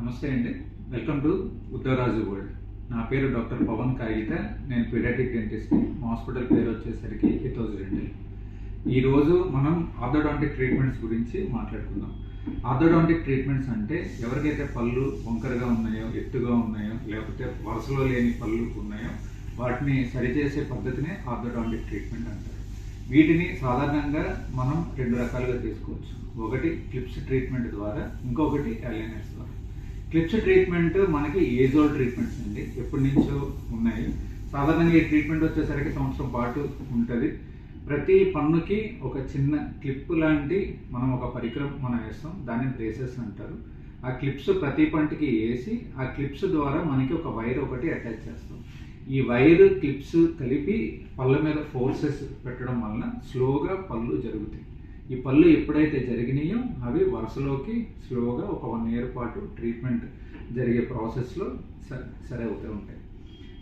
నమస్తే అండి. Welcome to Uttararaju world. నా పేరు డాక్టర్ పవన్ కాగిత. నేను పీడియాటిక్ డెంటిస్ట్. మా హాస్పిటల్ పేరు వచ్చేసరికి హితోజ్ రెండు. ఈరోజు మనం ఆర్థోడాంటిక్ ట్రీట్మెంట్స్ గురించి మాట్లాడుకుందాం. ఆర్థోడాంటిక్ ట్రీట్మెంట్స్ అంటే ఎవరికైతే పళ్ళు వంకరగా ఉన్నాయో ఎత్తుగా ఉన్నాయో లేకపోతే వరుసలో లేని పళ్ళు ఉన్నాయో వాటిని సరిచేసే పద్ధతినే ఆర్థోడాంటిక్ ట్రీట్మెంట్ అంటారు. వీటిని సాధారణంగా మనం రెండు రకాలుగా తీసుకోవచ్చు. ఒకటి క్లిప్స్ ట్రీట్మెంట్ ద్వారా ఇంకొకటి అలైనర్స్ ద్వారా. క్లిప్స్ ట్రీట్మెంట్ మనకి ఏజోల్ ట్రీట్మెంట్స్ అండి. ఎప్పటి నుంచో ఉన్నాయి. సాధారణంగా ఈ ట్రీట్మెంట్ వచ్చేసరికి సంవత్సరం పాటు ఉంటుంది. ప్రతి పన్నుకి ఒక చిన్న క్లిప్ లాంటి మనం ఒక పరికరం మనం వేస్తాం. దాన్ని బ్రేసెస్ అంటారు. ఆ క్లిప్స్ ప్రతి పంటికి వేసి ఆ క్లిప్స్ ద్వారా మనకి ఒక వైర్ ఒకటి అటాచ్ చేస్తాం. ఈ వైర్ క్లిప్స్ కలిపి పళ్ళ మీద ఫోర్సెస్ పెట్టడం వలన స్లోగా పళ్ళు జరుగుతాయి. ఈ పళ్ళు ఎప్పుడైతే జరిగినాయో అవి వరుసలోకి స్లోగా ఒక వన్ ఇయర్ పాటు ట్రీట్మెంట్ జరిగే ప్రాసెస్లో స సరే అవుతూ ఉంటాయి.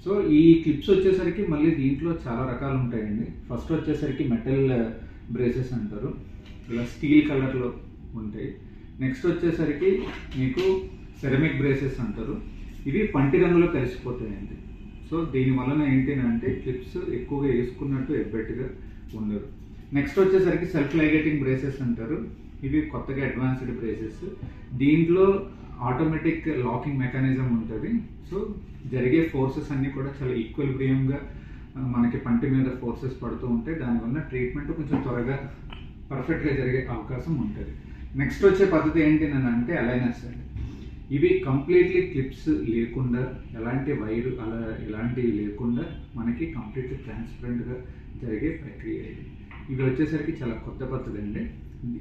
సో ఈ క్లిప్స్ వచ్చేసరికి మళ్ళీ దీంట్లో చాలా రకాలు ఉంటాయండి. ఫస్ట్ వచ్చేసరికి మెటల్ బ్రేసెస్ అంటారు. ఇలా స్టీల్ కలర్లో ఉంటాయి. నెక్స్ట్ వచ్చేసరికి మీకు సెరమిక్ బ్రేసెస్ అంటారు. ఇవి పంటి రంగులో కలిసిపోతాయండి. సో దీని వలన ఏంటి అంటే క్లిప్స్ ఎక్కువగా వేసుకున్నట్టు ఎబ్బెట్టుగా ఉండరు. నెక్స్ట్ వచ్చేసరికి సెల్ఫ్ లైగేటింగ్ బ్రేసెస్ అంటారు. ఇవి కొత్తగా అడ్వాన్స్డ్ బ్రేసెస్ దీంట్లో ఆటోమేటిక్ లాకింగ్ మెకానిజం ఉంటుంది. సో జరిగే ఫోర్సెస్ అన్నీ కూడా చాలా ఈక్వల్ బ్రియంగా మనకి పంటి మీద ఫోర్సెస్ పడుతూ ఉంటాయి. దానివల్ల ట్రీట్మెంట్ కొంచెం త్వరగా పర్ఫెక్ట్గా జరిగే అవకాశం ఉంటుంది. నెక్స్ట్ వచ్చే పద్ధతి ఏంటి నేను అంటే అలైనర్స్ అండి. ఇవి కంప్లీట్లీ క్లిప్స్ లేకుండా ఎలాంటి వైర్ అలా ఎలాంటివి లేకుండా మనకి కంప్లీట్లీ ట్రాన్స్పరెంట్గా జరిగే ప్రక్రియ ఇది. ఇవి వచ్చేసరికి చాలా కొత్త పద్ధతి అండి.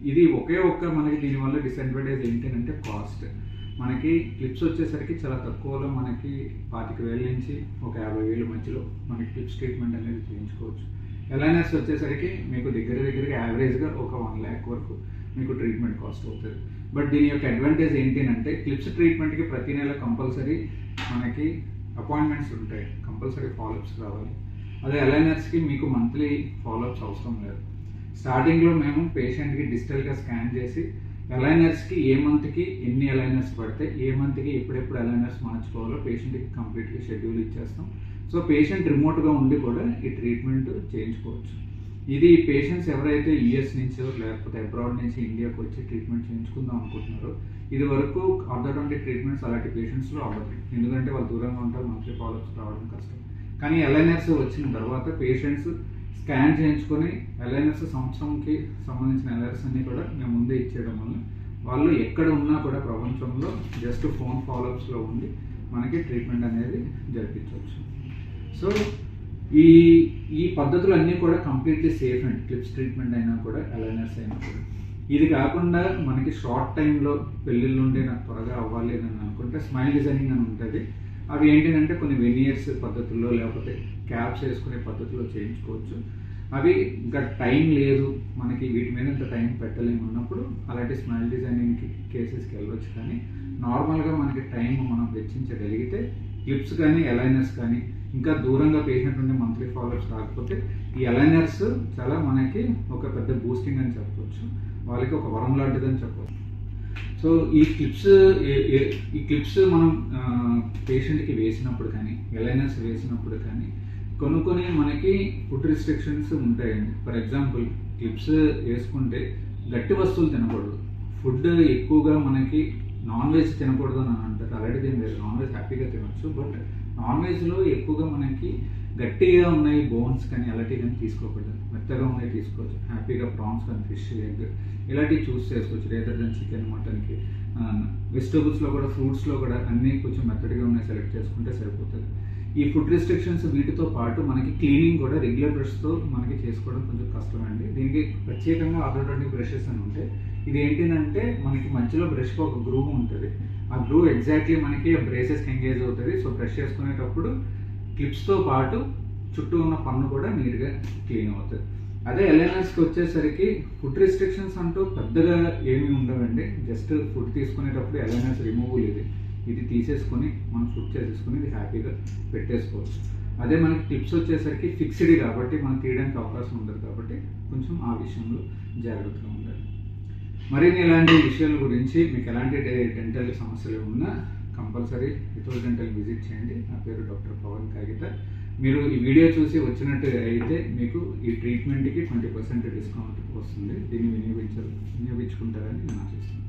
ఇది ఒకే ఒక్క మనకి దీనివల్ల డిసడ్వాంటేజ్ ఏంటి అంటే కాస్ట్ మనకి క్లిప్స్ వచ్చేసరికి చాలా తక్కువలో మనకి పాతిక వేల నుంచి ఒక యాభై వేల మధ్యలో మనకి క్లిప్స్ ట్రీట్మెంట్ అనేది చేయించుకోవచ్చు. ఎలైనర్స్ వచ్చేసరికి మీకు దగ్గర దగ్గరగా యావరేజ్గా ఒక వన్ ల్యాక్ వరకు మీకు ట్రీట్మెంట్ కాస్ట్ అవుతుంది. బట్ దీని యొక్క అడ్వాంటేజ్ ఏంటి అంటే క్లిప్స్ ట్రీట్మెంట్కి ప్రతి నెల కంపల్సరీ మనకి అపాయింట్మెంట్స్ ఉంటాయి. కంపల్సరీ ఫాలోఅప్స్ రావాలి. అదే అలైనర్స్కి మీకు మంత్లీ ఫాలోఅప్స్ అవసరం లేదు. స్టార్టింగ్లో మేము పేషెంట్కి డిజిటల్గా స్కాన్ చేసి అలైనర్స్కి ఏ మంత్కి ఎన్ని అలైనర్స్ పడితే ఏ మంత్కి ఎప్పుడెప్పుడు అలైనర్స్ మార్చుకోవాలో పేషెంట్కి కంప్లీట్గా షెడ్యూల్ ఇచ్చేస్తాం. సో పేషెంట్ రిమోట్గా ఉండి కూడా ఈ ట్రీట్మెంట్ చేయించుకోవచ్చు. ఇది పేషెంట్స్ ఎవరైతే యుఎస్ నుంచి లేకపోతే అబ్రాడ్ నుంచి ఇండియాకి వచ్చి ట్రీట్మెంట్ చేయించుకుందాం అనుకుంటున్నారో ఇది వరకు అర్థటువంటి ట్రీట్మెంట్స్ అలాంటి పేషెంట్స్లో అవ్వదు. ఎందుకంటే వాళ్ళు దూరంగా ఉంటారు మంత్లీ ఫాలోఅప్స్ రావడం కష్టం. కానీ అలైనర్స్ వచ్చిన తర్వాత పేషెంట్స్ స్కాన్ చేయించుకొని అలైనర్స్ సంవత్సరంకి సంబంధించిన అలైనర్స్ అన్ని కూడా మేము ముందే ఇచ్చేయడం వల్ల వాళ్ళు ఎక్కడ ఉన్నా కూడా ప్రపంచంలో జస్ట్ ఫోన్ ఫాలోఅప్స్లో ఉండి మనకి ట్రీట్మెంట్ అనేది జరిపించవచ్చు. సో ఈ ఈ పద్ధతులు అన్నీ కూడా completely safe and clips treatment అయినా కూడా అలైనర్స్ అయినా కూడా. ఇది కాకుండా మనకి షార్ట్ టైంలో పెళ్ళిళ్ళు ఉండే నాకు త్వరగా అవ్వాలి అని అనుకుంటే స్మైల్ డిజైనింగ్ అని ఉంటుంది. అవి ఏంటిదంటే కొన్ని వెనియర్స్ పద్ధతుల్లో లేకపోతే క్యాప్స్ వేసుకునే పద్ధతిలో చేయించుకోవచ్చు. అవి ఇంకా టైం లేదు. మనకి వీటి మీద ఇంత టైం పెట్టలేము ఉన్నప్పుడు అలాంటి స్మైల్ డిజైనింగ్ కేసెస్కి వెళ్ళవచ్చు కానీ నార్మల్గా మనకి టైం మనం వెచ్చించగలిగితే క్లిప్స్ కానీ ఎలైనర్స్ కానీ ఇంకా దూరంగా పేషెంట్ ఉండే మంత్లీ ఫాలోవర్స్ రాకపోతే ఈ ఎలైనర్స్ చాలా మనకి ఒక పెద్ద బూస్టింగ్ అని చెప్పవచ్చు వాళ్ళకి ఒక వరం లాంటిదని చెప్పవచ్చు సో ఈ క్లిప్స్ ఈ క్లిప్స్ మనం పేషెంట్కి వేసినప్పుడు కానీ ఎలైనర్స్ వేసినప్పుడు కానీ కొన్ని కొన్ని మనకి ఫుడ్ రిస్ట్రిక్షన్స్ ఉంటాయండి. ఫర్ ఎగ్జాంపుల్ క్లిప్స్ వేసుకుంటే గట్టి వస్తువులు తినకూడదు. ఫుడ్ ఎక్కువగా మనకి నాన్ వెజ్ తినకూడదు అని అంటారు. అలాంటి దీని లేదు నాన్ వెజ్ హ్యాపీగా తినొచ్చు బట్ నాన్ వెజ్లో ఎక్కువగా మనకి గట్టిగా ఉన్నాయి బోన్స్ కానీ అలాంటివి కానీ తీసుకోకూడదు. మెత్తగా ఉన్నాయి తీసుకోవచ్చు. హ్యాపీగా ప్రాన్స్ కానీ ఫిష్ ఎగ్ ఇలాంటివి చూస్ చేసుకోవచ్చు. రేదర్ దెన్ చికెన్ మటన్కి. వెజిటబుల్స్లో కూడా ఫ్రూట్స్లో కూడా అన్నీ కొంచెం మెత్తడిగా ఉన్నాయి సెలెక్ట్ చేసుకుంటే సరిపోతుంది. ఈ ఫుడ్ రిస్ట్రిక్షన్స్ వీటితో పాటు మనకి క్లీనింగ్ కూడా రెగ్యులర్ బ్రష్తో మనకి చేసుకోవడం కొంచెం కష్టం అండి దీనికి ప్రత్యేకంగా ఆర్థోడాంటిక్ బ్రషెస్ అని ఉంటాయి ఇది ఏంటిదంటే మనకి మధ్యలో బ్రష్కి ఒక గ్రూవ్ ఉంటుంది. ఆ గ్రూవ్ ఎగ్జాక్ట్లీ మనకి బ్రేసెస్కి ఎంగేజ్ అవుతుంది. సో బ్రష్ చేసుకునేటప్పుడు క్లిప్స్తో పాటు చుట్టూ ఉన్న పన్ను కూడా నీట్గా క్లీన్ అవుతుంది. అదే ఎల్ఎన్ఎస్కి వచ్చేసరికి ఫుడ్ రిస్ట్రిక్షన్స్ అంటూ పెద్దగా ఏమీ ఉండవండి. జస్ట్ ఫుడ్ తీసుకునేటప్పుడు ఎల్ఎన్ఎస్ రిమూవల్ ఇది ఇది తీసేసుకొని మనం ఫుడ్ చేసేసుకొని ఇది హ్యాపీగా పెట్టేసుకోవచ్చు. అదే మనకి టిప్స్ వచ్చేసరికి ఫిక్స్డ్ కాబట్టి మనం తీయడానికి అవకాశం ఉండదు కాబట్టి కొంచెం ఆ విషయంలో జాగ్రత్తగా ఉండాలి. మరిన్ని ఇలాంటి విషయాల గురించి మీకు ఎలాంటి డె- డెంటల్ సమస్యలు ఉన్నా కంపల్సరీ హితోస్ డెంటల్ విజిట్ చేయండి. నా పేరు డాక్టర్ పవన్ కాగిత. మీరు ఈ వీడియో చూసి వచ్చినట్టు అయితే మీకు ఈ ట్రీట్మెంట్కి ట్వంటీ పర్సెంట్ డిస్కౌంట్ వస్తుంది. దీన్ని వినియోగించాలి వినియోగించుకుంటారని నేను ఆశిస్తున్నాను.